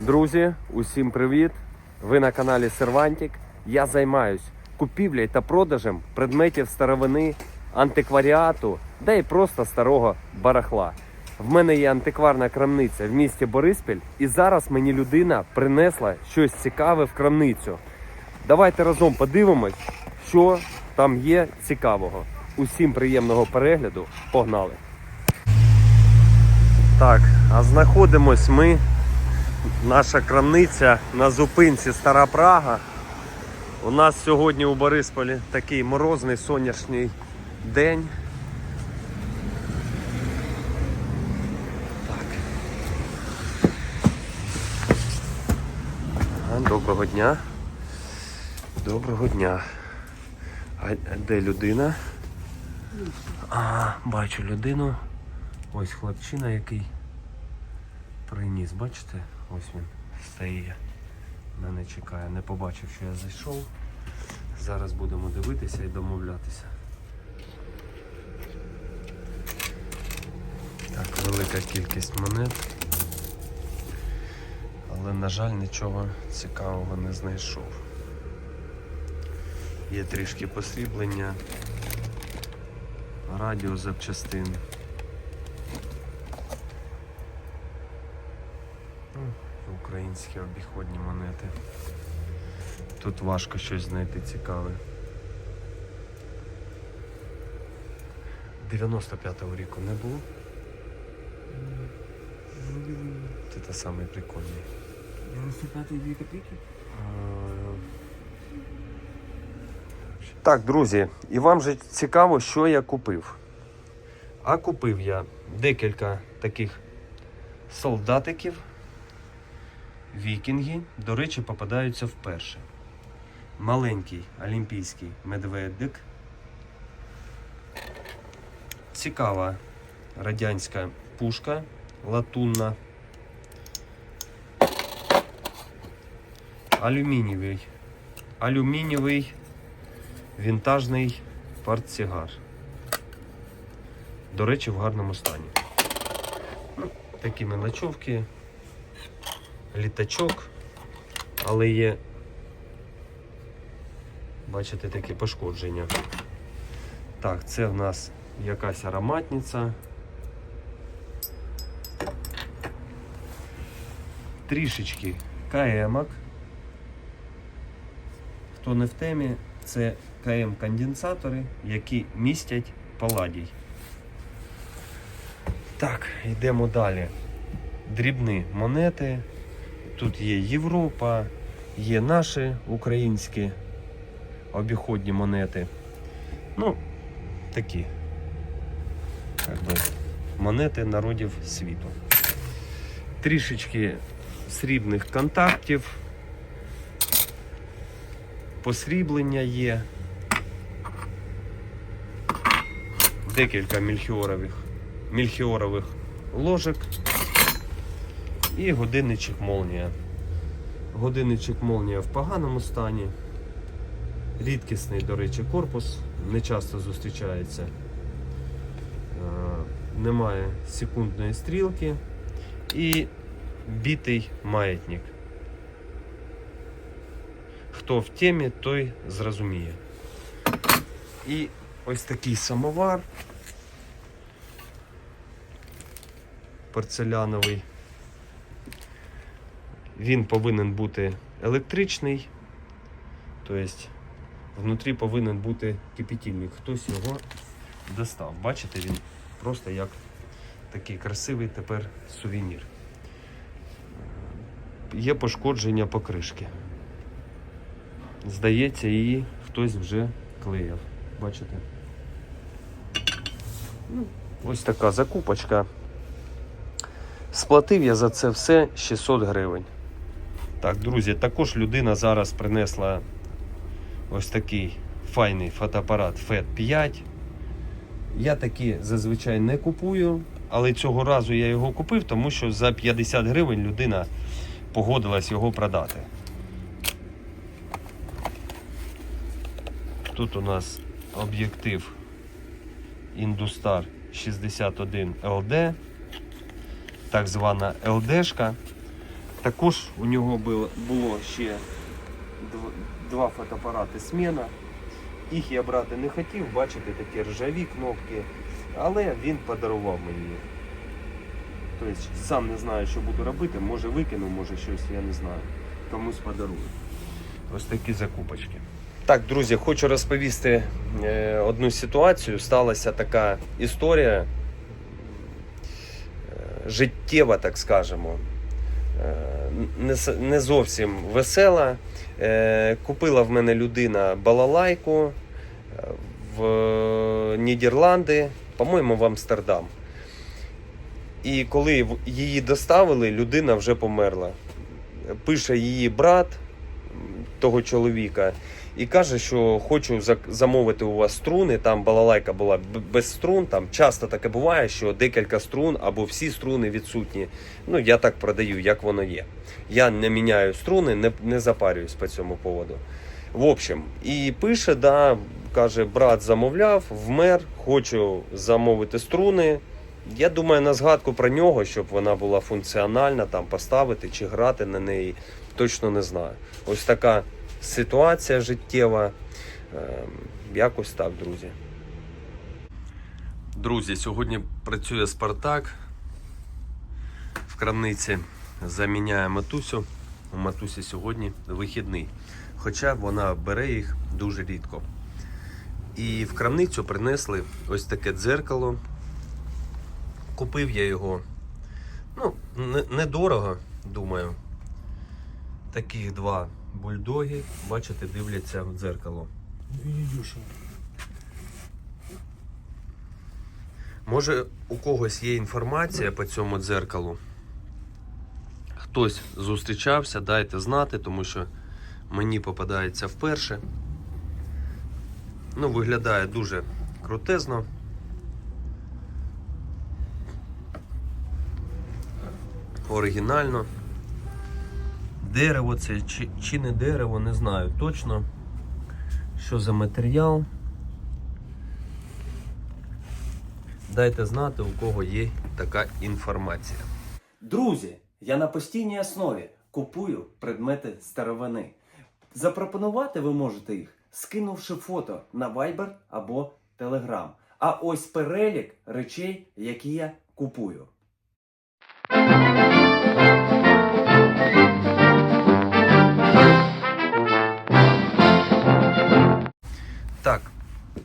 Друзі, усім привіт! Ви на каналі Сервантик. Я займаюсь купівлею та продажем предметів старовини, антикваріату, да і просто старого барахла. В мене є антикварна крамниця в місті Бориспіль, і зараз мені людина принесла щось цікаве в крамницю. Давайте разом подивимось, що там є цікавого. Усім приємного перегляду. Погнали! Так, а знаходимось ми Наша крамниця на зупинці Стара Прага. У нас сьогодні у Борисполі такий морозний сонячний день. Так. Доброго дня. Доброго дня. А де людина? А, бачу людину. Ось хлопчина який приніс, бачите? Ось він стає. Мене чекає, не побачив, що я зайшов. Зараз будемо дивитися і домовлятися. Так, велика кількість монет. Але, на жаль, нічого цікавого не знайшов. Є трішки посріблення, радіо запчастин. Українські обіходні монети. Тут важко щось знайти цікаве. 95-го ріку не було. Це те саме прикольний. 95 дві копійки? Так, друзі, і вам же цікаво, що я купив. А купив я декілька таких солдатиків. Вікінги, до речі, попадаються вперше. Маленький олімпійський медведик. Цікава радянська пушка латунна. Алюмінієвий. Алюмінієвий вінтажний портсигар. До речі, в гарному стані. Такі мелочовки, літачок, але є, бачите, такі пошкодження. Так, це в нас якась ароматниця. Трішечки каемок. Хто не в темі, це КМ-конденсатори, які містять паладій. Так, йдемо далі. Дрібні монети. Тут є Європа, є наші українські обіходні монети. Ну, такі як би, монети народів світу. Трішечки срібних контактів посріблення є. Декілька мільхіорових, мільхіорових ложок і годинничок молнія. Годинничок молнія в поганому стані. Рідкісний, до речі, корпус, не часто зустрічається. Е, Немає секундної стрілки і бітий маятник. Хто в темі, той зрозуміє. І ось такий самовар порцеляновий. Він повинен бути електричний, тобто внутрі повинен бути кипятильник. Хтось його достав. Бачите, він просто як такий красивий тепер сувенір. Є пошкодження покришки. Здається, її хтось вже клеїв. Бачите? Ну, ось така закупочка. Сплатив я за це все 600 гривень. Так, друзі, також людина зараз принесла ось такий файний фотоапарат FET 5. Я такі зазвичай не купую, але цього разу я його купив, тому що за 50 гривень людина погодилась його продати. Тут у нас об'єктив Industar 61 LD, так звана LD-шка. Також у нього було, було ще два фотоапарати сміна. Їх я брати не хотів, бачите, такі ржаві кнопки, але він подарував мені їх. Тобто сам не знаю, що буду робити, може викину, може щось, я не знаю. Комусь подарую. Ось такі закупочки. Так, друзі, хочу розповісти е, одну ситуацію. Сталася така історія е, життєва, так скажемо. Е, не, зовсім весела. Е, купила в мене людина балалайку е, в Нідерланди, по-моєму, в Амстердам. І коли її доставили, людина вже померла. Пише її брат того чоловіка і каже, що хочу замовити у вас струни. Там балалайка була без струн. Там часто таке буває, що декілька струн або всі струни відсутні. Ну, я так продаю, як воно є. Я не міняю струни, не, не запарююсь по цьому поводу. В общем, і пише, да, каже, брат замовляв, вмер, хочу замовити струни. Я думаю, на згадку про нього, щоб вона була функціональна, там поставити чи грати на неї, точно не знаю. Ось така ситуація життєва. Ем, Якось так, друзі. Друзі, сьогодні працює Спартак в крамниці. Заміняє матусю. У матусі сьогодні вихідний. Хоча вона бере їх дуже рідко. І в крамницю принесли ось таке дзеркало. Купив я його. Ну, недорого, думаю. Таких два бульдоги, бачите, дивляться в дзеркало. Дешево. Може, у когось є інформація по цьому дзеркалу. Хтось зустрічався, дайте знати, тому що мені попадається вперше. Ну, виглядає дуже крутезно. Оригінально. Дерево це чи, чи не дерево, не знаю точно. Що за матеріал. Дайте знати, у кого є така інформація. Друзі, я на постійній основі купую предмети старовини. Запропонувати ви можете їх, скинувши фото на Viber або Telegram. А ось перелік речей, які я купую.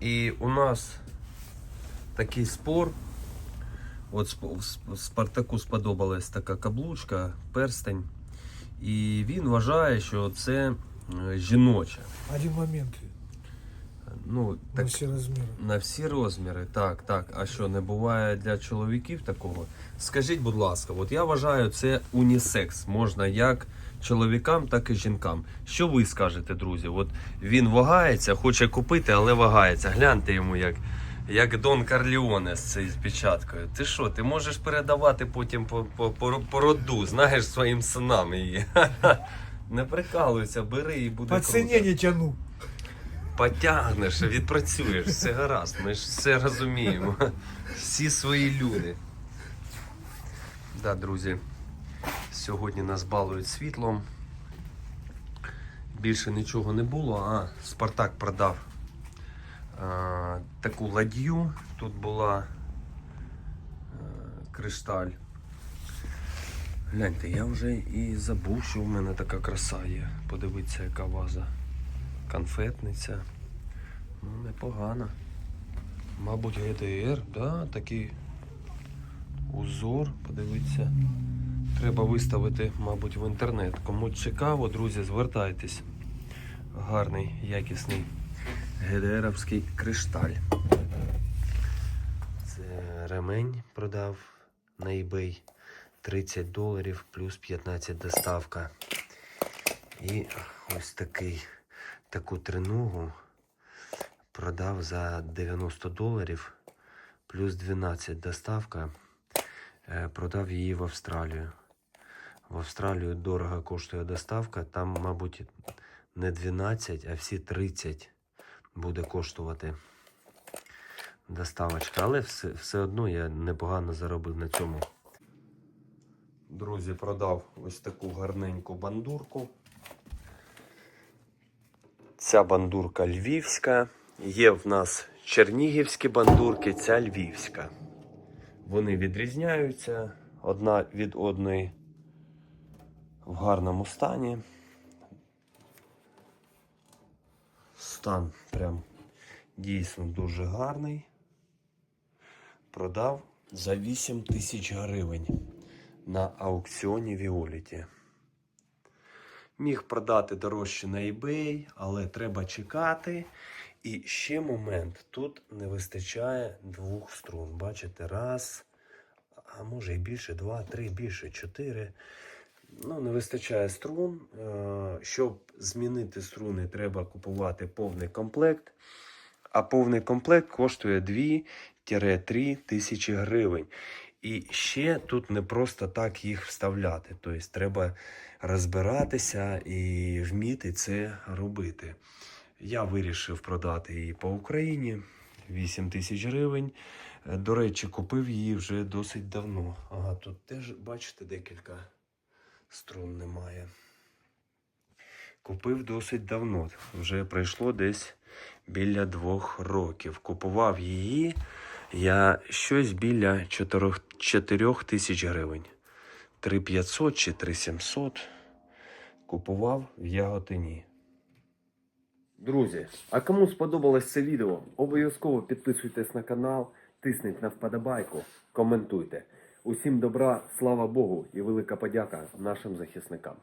І у нас такий спор. От Сп- Сп- Спартаку сподобалась така каблучка, перстень. І він вважає, що це е, жіноче. Один момент. Ну, На так, все размеры. на всі розміри, так, так. А що, не буває для чоловіків такого? Скажіть, будь ласка, от я вважаю, це унісекс. Можна як чоловікам, так і жінкам. Що ви скажете, друзі? От він вагається, хоче купити, але вагається. Гляньте йому, як, як Дон Карліоне з цією печаткою. Ти що, ти можеш передавати потім по, по, по, по роду, знаєш, своїм синам її. Не прикалуйся, бери і буде. По цене не тяну. Потягнеш, відпрацюєш, все гаразд. Ми ж все розуміємо. Всі свої люди. Да, друзі, сьогодні нас балують світлом. Більше нічого не було, а Спартак продав а, таку ладью. Тут була а, кришталь. Гляньте, я вже і забув, що в мене така краса є. Подивіться, яка ваза конфетниця. Ну, непогано. Мабуть, ГДР, да, такий узор, подивіться. Треба виставити, мабуть, в інтернет. Кому цікаво, друзі, звертайтесь. Гарний, якісний ГДРовський кришталь. Це ремень продав на eBay. 30 доларів плюс 15 доставка. І ось такий таку триногу продав за 90 доларів плюс 12 доставка. Е, Продав її в Австралію. В Австралію дорого коштує доставка. Там, мабуть, не 12, а всі 30 буде коштувати доставочка. Але все, все одно я непогано заробив на цьому. Друзі, продав ось таку гарненьку бандурку. Ця бандурка львівська. Є в нас чернігівські бандурки, ця львівська. Вони відрізняються одна від одної в гарному стані. Стан прям дійсно дуже гарний. Продав за 8 тисяч гривень на аукціоні Віоліті. Міг продати дорожче на eBay, але треба чекати. І ще момент: тут не вистачає двох струн. Бачите, раз, а може і більше, два, три, більше, чотири. Ну, не вистачає струн. Е, Щоб змінити струни, треба купувати повний комплект. А повний комплект коштує 2-3 тисячі гривень. І ще тут не просто так їх вставляти. Тобто треба розбиратися і вміти це робити. Я вирішив продати її по Україні 8 тисяч гривень. Е, До речі, купив її вже досить давно. Ага, тут теж, бачите, декілька струн немає. Купив досить давно. Вже пройшло десь біля двох років. Купував її я щось біля 4, 4 тисяч гривень. 3500 чи 3700 купував в Яготині. Друзі, а кому сподобалось це відео, обов'язково підписуйтесь на канал, тисніть на вподобайку, коментуйте. Усім добра, слава Богу і велика подяка нашим захисникам.